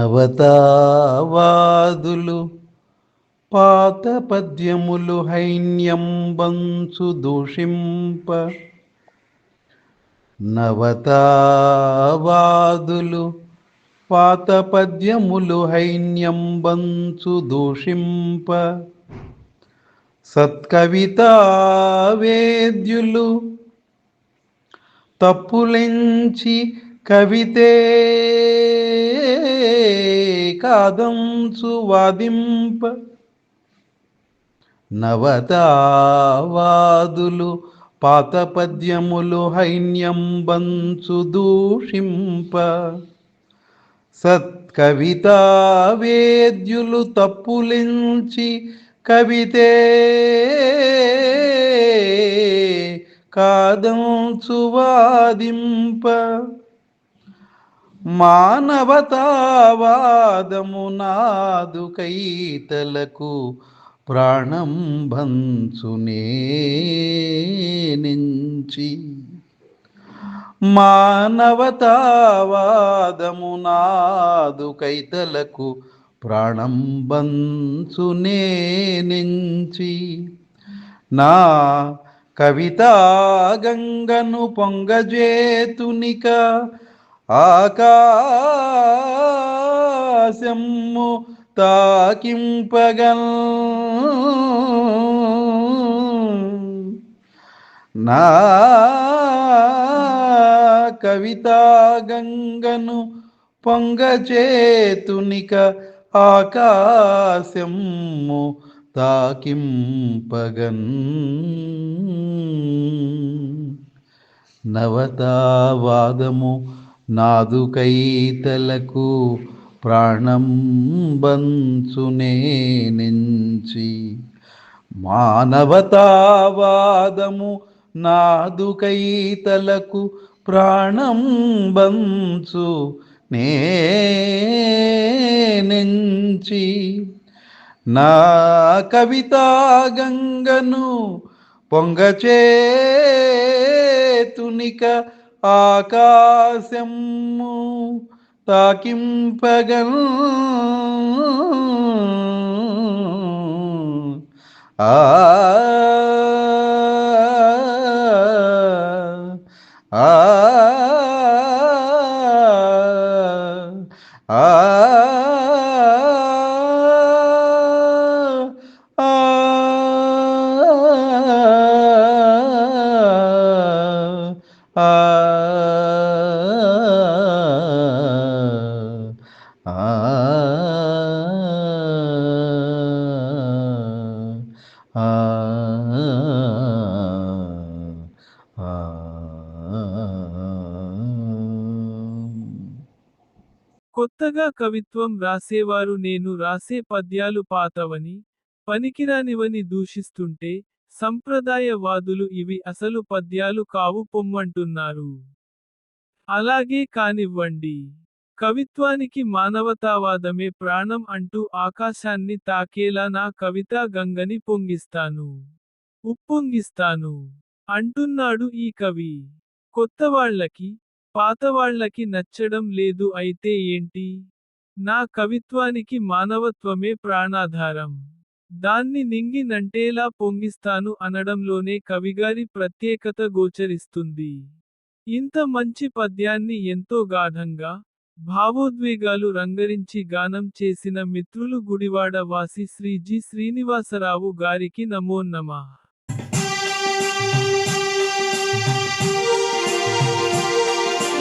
నవతావాదులు పాత పద్యములు హైన్యం బంసు దూషింప. నవతావాదులు పాత పద్యములు హైన్యం బంసు దూషింప. సత్కవితా వేద్యులు తప్పులెంచి కవితే కాదంచు వాదింప. నవతావాదులు పాత పద్యములు హైన్యం బంచు దూషింప. సత్కవితా వేద్యులు తప్పులించి కవితే కాదంచు వాదింప. మానవతావాదము నాదు కైతలకు ప్రాణం భంచునేనించి మానవతావాదము నాదు కైతలకు ప్రాణం బంచునేనించి నా కవితా గంగను పొంగజేతునిక ఆకాశము తాకింపగల్. నా కవితా గంగను పొంగచేతునిక ఆకాశము తాకింపగన్. నవతావాదము వాదము నాదుకైతలకు ప్రాణం బంచునే నుంచి. మానవతావాదము నాదుకైతలకు ప్రాణం బంచు నుంచి. నా కవితా గంగను పొంగచేతునిక ఆకాశము తాకింపగన్ ఆ ఆ ఆ కొత్తగా కవిత్వం రాసేవారు నేను రాసే పద్యాలు పాతవని పనికిరానివని దూషిస్తుంటే సంప్రదాయవాదులు ఇవి అసలు పద్యాలు కావు పొమ్మంటున్నారు. అలాగే కానివ్వండి. కవిత్వానికి మానవతావాదమే ప్రాణం అంటూ ఆకాశాన్ని తాకేలా నా కవితా గంగని పొంగిస్తాను. ఉప్పొంగిస్తాను. అంటున్నాడు ఈ కవి. కొత్తవాళ్ళకి పాతవాళ్ళకి నచ్చడం లేదు అయితే ఏంటి? నా కవిత్వానికి మానవత్వమే ప్రాణాధారం. దాన్ని నింగి నంటేలా పొంగిస్తాను అనడంలోనే కవిగారి ప్రత్యేకత గోచరిస్తుంది. ఇంత మంచి పద్యాన్ని ఎంతో గాఢంగా భావోద్వేగాలు రంగరించి గానం చేసిన మిత్రులు గుడివాడ వాసి శ్రీ జి శ్రీనివాసరావు గారికి నమోన్నమా.